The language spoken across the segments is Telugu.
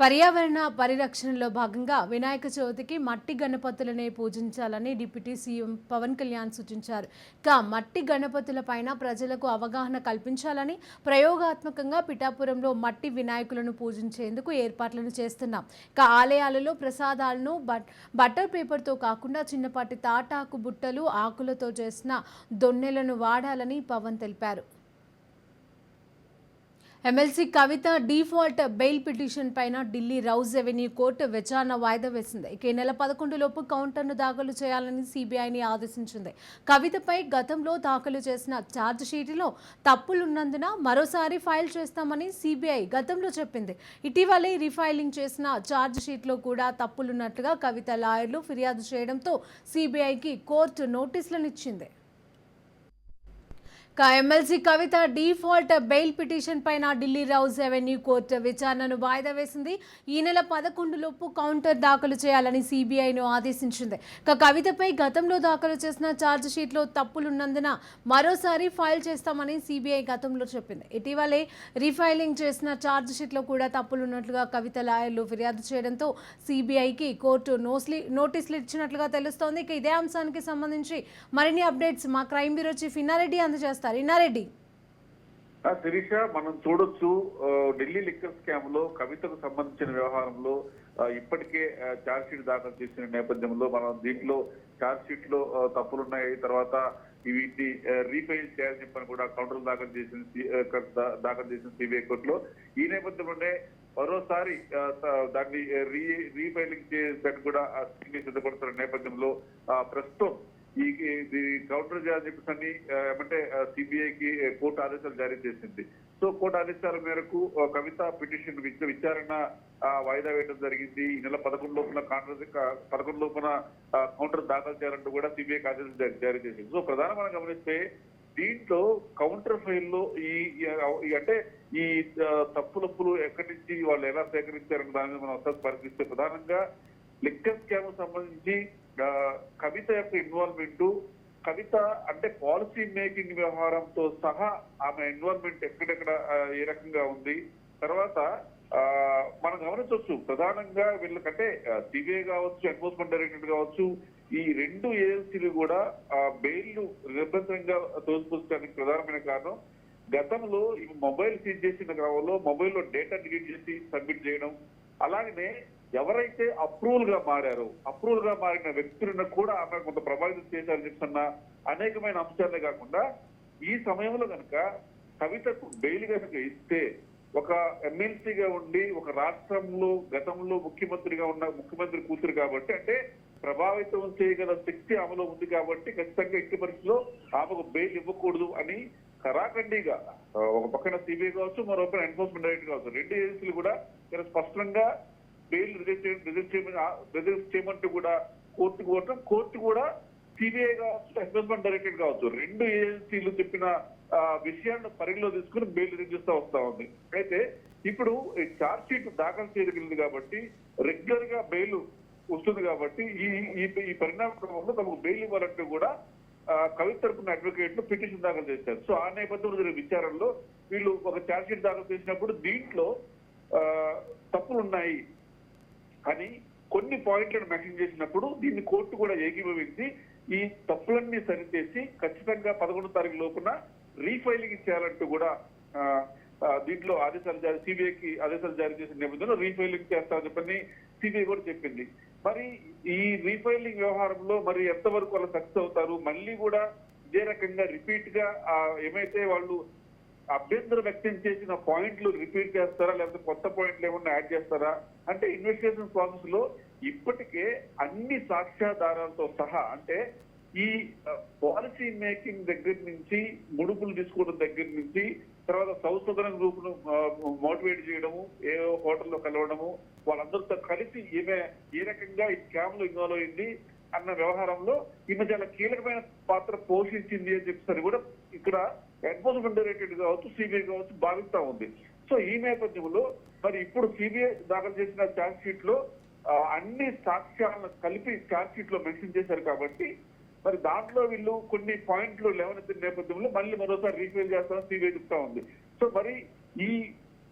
పర్యావరణ పరిరక్షణలో భాగంగా వినాయక చవితికి మట్టి గణపతులనే పూజించాలని డిప్యూటీ సీఎం పవన్ కళ్యాణ్ సూచించారు. ఇక మట్టి గణపతులపైన ప్రజలకు అవగాహన కల్పించాలని ప్రయోగాత్మకంగా పిఠాపురంలో మట్టి వినాయకులను పూజించేందుకు ఏర్పాట్లను చేస్తున్నాం. ఇక ఆలయాలలో ప్రసాదాలను బట్ బట్టర్ పేపర్తో కాకుండా చిన్నపాటి తాటాకు బుట్టలు ఆకులతో చేసిన దొన్నెలను వాడాలని పవన్ తెలిపారు. MLC Kavitha default bail petition పైన ఢిల్లీ రౌజ్ రెవెన్యూ కోర్టు విచారణ వాయిదా వేసింది. ఇక ఈ నెల పదకొండు లోపు కౌంటర్ను దాఖలు చేయాలని సిబిఐని ఆదేశించింది. కవితపై గతంలో దాఖలు చేసిన ఛార్జ్ షీట్లో తప్పులున్నందున మరోసారి ఫైల్ చేస్తామని సిబిఐ గతంలో చెప్పింది. ఇటీవలే రీఫైలింగ్ చేసిన ఛార్జ్ షీట్లో కూడా తప్పులున్నట్లుగా కవిత లాయర్లు ఫిర్యాదు చేయడంతో సిబిఐకి కోర్టు నోటీసులను ఇచ్చింది. MLC Kavitha default bail petition పైన ఢిల్లీ రౌజ్ రెవెన్యూ కోర్టు విచారణను వాయిదా వేసింది. ఈ నెల పదకొండులోపు కౌంటర్ దాఖలు చేయాలని సిబిఐను ఆదేశించింది. ఇక కవితపై గతంలో దాఖలు చేసిన ఛార్జ్ షీట్లో తప్పులున్నందున మరోసారి ఫైల్ చేస్తామని సిబిఐ గతంలో చెప్పింది. ఇటీవలే రీఫైలింగ్ చేసిన ఛార్జ్ షీట్లో కూడా తప్పులున్నట్లుగా కవిత లాయర్లు ఫిర్యాదు చేయడంతో సిబిఐకి కోర్టు నోస్లీ నోటీసులు ఇచ్చినట్లుగా తెలుస్తోంది. ఇక ఇదే అంశానికి సంబంధించి మరిన్ని అప్డేట్స్ మా క్రైమ్ బ్యూరో చీఫ్ ఇన్నారెడ్డి అందజేస్తారు ఇన్నారెడ్డి. శిరీష మనం చూడొచ్చు ఢిల్లీ లిక్కర్ స్కామ్లో కవితకు సంబంధించిన వ్యవహారంలో ఇప్పటికే ఛార్జ్ షీట్ దాఖలు చేసిన నేపథ్యంలో మనం దీంట్లో ఛార్జ్ షీట్లో తప్పులున్నాయి. తర్వాత వీటిని రీఫైల్ చేయాలని చెప్పని కూడా కౌంటర్ దాఖలు చేసిన సి- దాఖలు చేసిన సిబిఐ కోర్టులో ఈ నేపథ్యంలోనే మరోసారి దాన్ని రీ రీఫైలింగ్ చేసేటట్టు కూడా సిబిఐ సిద్ధపడుతున్న నేపథ్యంలో ప్రస్తుతం ఈ కౌంటర్ చెప్పేసి అని ఆ, ఏమంటే సిబిఐకి కోర్టు ఆదేశాలు జారీ చేసింది. సో కోర్టు ఆదేశాల మేరకు కవిత పిటిషన్ విచారణ ఆ, వాయిదా వేయడం జరిగింది. ఈ నెల పదకొండు లోపల కాంగ్రెస్ పదకొండు లోపల కౌంటర్ దాఖలు చేయాలంటూ కూడా సిబిఐకి ఆదేశాలు జారీ- జారీ చేసింది. సో ప్రధానంగా గమనిస్తే దీంట్లో కౌంటర్ ఫైల్లో ఈ ఈ- అంటే ఈ తప్పులప్పులు ఎక్కడి నుంచి వాళ్ళు ఎలా సేకరించారన్న దాని మీద మనం ఒకసారి పరిశీలిస్తే ప్రధానంగా లిక్కర్ స్కామ్ సంబంధించి కవిత యొక్క ఇన్వాల్వ్మెంట్ కవిత అంటే పాలసీ మేకింగ్ వ్యవహారంతో సహా ఆమె ఇన్వాల్వ్మెంట్ ఎక్కడెక్కడ ఏ రకంగా ఉంది. తర్వాత మనం గమనించవచ్చు ప్రధానంగా వీళ్ళకంటే సిబిఐ కావచ్చు ఎన్ఫోర్స్మెంట్ డైరెక్టరేట్ కావచ్చు ఈ రెండు ఏజెన్సీలు కూడా బెయిల్ నిరంతరంగా తోసిపుచ్చడానికి ప్రధానమైన కారణం గతంలో ఈ మొబైల్ సీజ్ చేసిన క్రమంలో మొబైల్లో డేటా డిలీట్ చేసి సబ్మిట్ చేయడం అలాగనే ఎవరైతే అప్రూవల్గా మారారో అప్రూవల్గా మారిన వ్యక్తులను కూడా ఆమె కొంత ప్రభావితం చేశారని చెప్తున్న అనేకమైన అంశాలే కాకుండా ఈ సమయంలో కనుక కవితకు బెయిల్ కనుక ఇస్తే ఒక ఎమ్మెల్సీగా ఉండి ఒక రాష్ట్రంలో గతంలో ముఖ్యమంత్రిగా ఉన్న ముఖ్యమంత్రి కూతురు కాబట్టి అంటే ప్రభావితం చేయగల శక్తి ఆమెలో ఉంది కాబట్టి ఖచ్చితంగా ఎట్టి పరిస్థితిలో ఆమెకు బెయిల్ ఇవ్వకూడదు అని కరాఖండిగా ఒక పక్కన సిబిఐ కావచ్చు మరో పక్కన ఎన్ఫోర్స్మెంట్ డైరెక్టర్ కావచ్చు రెండు ఏజెన్సీలు కూడా స్పష్టంగా బెయిల్ రిజెక్ట్ రిజెక్ట్ చేయమని రిజెక్ట్ చేయమంటూ కూడా కోర్టు కోరటం కోర్టు కూడా సిబిఐ కావచ్చు ఎన్ఫోర్స్మెంట్ డైరెక్టరేట్ కావచ్చు రెండు ఏజెన్సీలు చెప్పిన ఆ, విషయాలను పరిగణలో తీసుకుని బెయిల్ రిలీజ్ చేస్తా వస్తా ఉంది. అయితే ఇప్పుడు ఈ ఛార్జ్ షీట్ దాఖలు చేయగలిగింది కాబట్టి రెగ్యులర్గా బెయిల్ వస్తుంది కాబట్టి ఈ ఈ- ఈ పరిణామ క్రమంలో తమకు బెయిల్ ఇవ్వాలంటూ కూడా ఆ, కవిత తరపున అడ్వకేట్లు పిటిషన్ దాఖలు చేశారు. సో ఆ నేపథ్యంలో జరిగిన విచారణలో వీళ్ళు ఒక ఛార్జ్ షీట్ దాఖలు చేసినప్పుడు దీంట్లో తప్పులు ఉన్నాయి అని కొన్ని పాయింట్లను మెన్షన్ చేసినప్పుడు దీన్ని కోర్టు కూడా ఏకీభవించి ఈ తప్పులన్నీ సరిచేసి ఖచ్చితంగా పదకొండు తారీఖు లోపున రీఫైలింగ్ చేయాలంటూ కూడా దీంట్లో ఆదేశాలు జారీ సిబిఐకి ఆదేశాలు జారీ చేసిన నేపథ్యంలో రీఫైలింగ్ చేస్తామని చెప్పని సిబిఐ కూడా చెప్పింది. మరి ఈ రీఫైలింగ్ వ్యవహారంలో మరి ఎంతవరకు వాళ్ళు సక్సెస్ అవుతారు? మళ్ళీ కూడా ఇదే రకంగా రిపీట్గా ఏమైతే వాళ్ళు అభ్యంతరం వ్యక్తం చేసిన పాయింట్లు రిపీట్ చేస్తారా? లేకపోతే కొత్త పాయింట్లు ఏమన్నా యాడ్ చేస్తారా? అంటే ఇన్వెస్టిగేషన్ ప్రాసెస్లో ఇప్పటికే అన్ని సాక్ష్యాధారాలతో సహా అంటే ఈ పాలసీ మేకింగ్ దగ్గర నుంచి ముడుపులు తీసుకోవడం దగ్గర నుంచి తర్వాత సౌసదన గ్రూప్ను మోటివేట్ చేయడము ఏ హోటల్లో కలవడము వాళ్ళందరితో కలిసి ఈమె ఏ రకంగా ఈ స్కామ్లో ఇన్వాల్వ్ అయింది అన్న వ్యవహారంలో ఈమె చాలా కీలకమైన పాత్ర పోషించింది అని చెప్పేసి కూడా ఇక్కడ ఎన్ఫోర్స్మెంట్ డైరెక్టరేట్ కావచ్చు సిబిఐ కావచ్చు భావిస్తా ఉంది. సో ఈ నేపథ్యంలో మరి ఇప్పుడు సిబిఐ దాఖలు చేసిన ఛార్జ్ షీట్లో అన్ని సాక్ష్యాలను కలిపి ఛార్జ్ షీట్లో మెన్షన్ చేశారు కాబట్టి మరి దాంట్లో వీళ్ళు కొన్ని పాయింట్లు లేవనెత్తిన నేపథ్యంలో మళ్ళీ మరోసారి రీఫైల్ చేస్తామని సిబిఐ చెప్తా ఉంది. సో మరి ఈ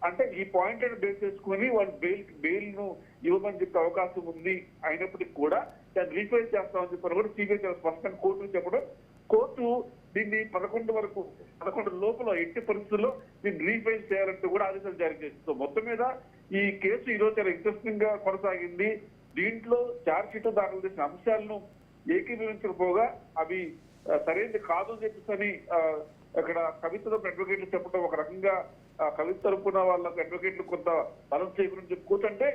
అంటే ఈ పాయింట్ బేస్ చేసుకుని వాళ్ళు బెయిల్ బెయిల్ను ఇవ్వమని చెప్పే అవకాశం ఉంది అయినప్పటికీ కూడా దాన్ని రీఫైల్ చేస్తామని చెప్పారు కూడా సిబిఐ చాలా స్పష్టంగా కోర్టు చెప్పడం కోర్టు దీన్ని పదకొండు వరకు పదకొండు లోపల ఎట్టి పరిస్థితుల్లో దీన్ని రీఫైల్ చేయాలంటూ కూడా ఆదేశాలు జారీ చేసింది. మొత్తం మీద ఈ కేసు ఈరోజు చాలా ఇంట్రెస్టింగ్గా కొనసాగింది. దీంట్లో ఛార్జ్ షీట్ దాఖలు చేసిన అంశాలను ఏకీభవించకపోగా అవి సరైనది కాదు అని చెప్పేసి అక్కడ కవిత అడ్వకేట్లు చెప్పడం ఒక రకంగా కవిత తరపున వాళ్ళకు అడ్వకేట్లు కొంత బలం చేకూరని చెప్పుకోవచ్చంటే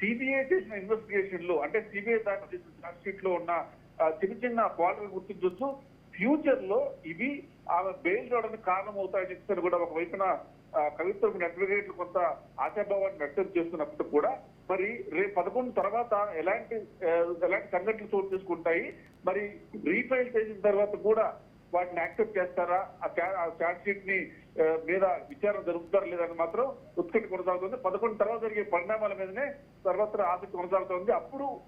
సిబిఐ చేసిన ఇన్వెస్టిగేషన్లో అంటే సిబిఐ దాఖలు చేసిన ఛార్జ్ షీట్లో ఉన్న చిన్న చిన్న పాటలు గుర్తించవచ్చు ఫ్యూచర్లో ఇవి ఆమె బెయిల్ రావడానికి కారణం అవుతాయని చెప్తారు కూడా ఒక వైపున అడ్వకేట్లు కొంత ఆశాభావాన్ని వ్యక్తం చేస్తున్నప్పుడు కూడా మరి రేపు పదకొండు తర్వాత ఎలాంటి ఎలాంటి సంఘటనలు చోటు చేసుకుంటాయి మరి రీఫైల్ చేసిన తర్వాత కూడా వాటిని యాక్సెప్ట్ చేస్తారా? ఆ చా- ఆ ఛార్జ్ షీట్ని మీద విచారణ జరుపుతారా లేదని మాత్రం ఉత్కంఠ కొనసాగుతుంది. పదకొండు తర్వాత జరిగే పరిణామాల మీదనే సర్వత్రా ఆసక్తి కొనసాగుతుంది. అప్పుడు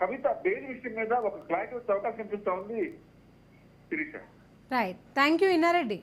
కవిత బెయిల్ విషయం మీద ఒక క్లారిటీ వచ్చే అవకాశం కనిపిస్తా ఉంది. Sirisha. Right thank you Innareddy